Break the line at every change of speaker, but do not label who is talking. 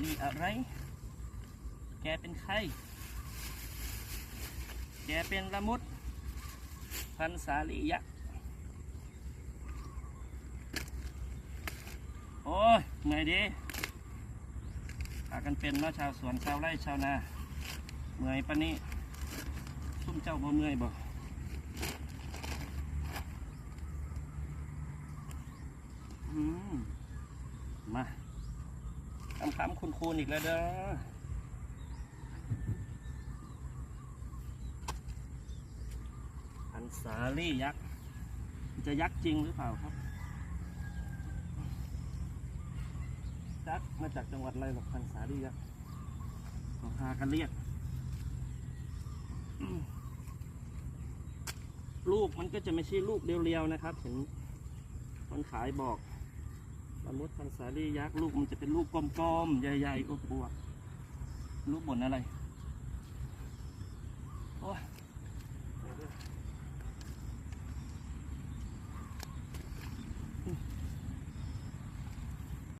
มีอะไร แกเป็นใครแกเป็นละมุด พันสาลียักษ์ โอ้ยเมื่อยดีพากันเป็นเนาะชาวสวนชาวไร่ชาวนาเมื่อยปะนี้ซุ่มเจ้าบ่เมื่อยบ่มา คำคำคุณคูณอีกแล้วเด้อพันสาลี่ยักษ์ จะยักษ์จริงหรือเปล่าครับยักษ์มาจากจังหวัดอะไรหรอกพันสาลี่ยักษ์เขาพากันเรียก ลูกมันก็จะไม่ใช่ลูกเรียวๆนะครับเห็นคนขายบอก มุดพันสาลียักษ์ลูกมันจะเป็นลูกกลมๆ ใหญ่ๆอวบๆลูกบนอะไร